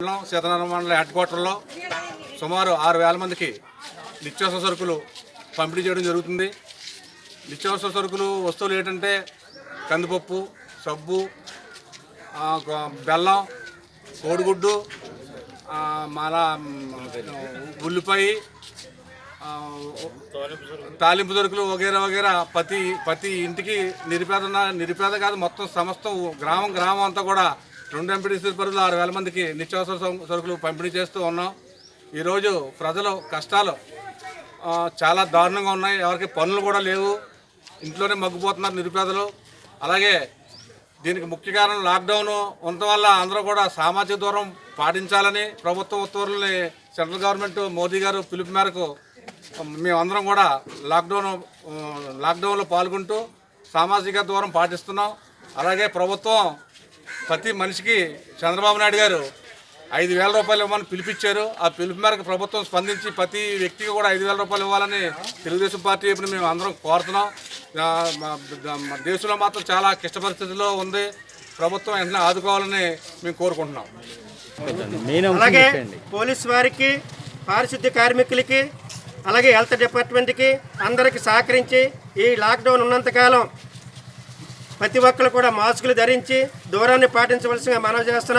సీతారామ మండలి హెడ్ క్వార్టర్లో సుమారు ఆరు వేల మందికి నిత్యావసర సరుకులు పంపిణీ చేయడం జరుగుతుంది. నిత్యావసర సరుకులు వస్తువులు ఏంటంటే కందిపప్పు సబ్బు బెల్లం కోడిగుడ్డు మళ్ళా ఉల్లిపాయ తాలింపు సరుకులు వగేరా వగేరా ప్రతి ప్రతి ఇంటికి నిరుపేద నిరుపేద కాదు మొత్తం సమస్తం గ్రామం గ్రామం అంతా కూడా రెండు ఎంపీడీసీ పరిధిలో ఆరు వేల మందికి నిత్యావసర సరుకులు పంపిణీ చేస్తూ ఉన్నాం. ఈరోజు ప్రజలు కష్టాలు చాలా దారుణంగా ఉన్నాయి. ఎవరికి పనులు కూడా లేవు. ఇంట్లోనే మగ్గిపోతున్నారు నిరుపేదలు. అలాగే దీనికి ముఖ్య కారణం లాక్డౌన్. ఉండటం వల్ల అందరూ కూడా సామాజిక దూరం పాటించాలని ప్రభుత్వ ఉత్తర్వుల్ని సెంట్రల్ గవర్నమెంట్ మోదీ గారు పిలుపు మేరకు మేమందరం కూడా లాక్డౌన్ లాక్డౌన్లో పాల్గొంటూ సామాజిక దూరం పాటిస్తున్నాం. అలాగే ప్రభుత్వం ప్రతి మనిషికి చంద్రబాబు నాయుడు గారు ఐదు వేల రూపాయలు ఇవ్వమని పిలిపించారు. ఆ పిలుపు మేరకు ప్రభుత్వం స్పందించి ప్రతి వ్యక్తికి కూడా ఐదు వేల రూపాయలు ఇవ్వాలని తెలుగుదేశం పార్టీ వైపున మేము అందరం కోరుతున్నాం. దేశంలో మాత్రం చాలా క్లిష్ట పరిస్థితుల్లో ఉంది. ప్రభుత్వం వెంటనే ఆదుకోవాలని మేము కోరుకుంటున్నాం. అలాగే పోలీస్ వారికి పారిశుద్ధ్య కార్మికులకి అలాగే హెల్త్ డిపార్ట్మెంట్కి అందరికి సహకరించి ఈ లాక్డౌన్ ఉన్నంతకాలం ప్రతి ఒక్కరు కూడా మాస్కులు ధరించి దూరాన్ని పాటించవలసిన మనం చేస్తున్నాం.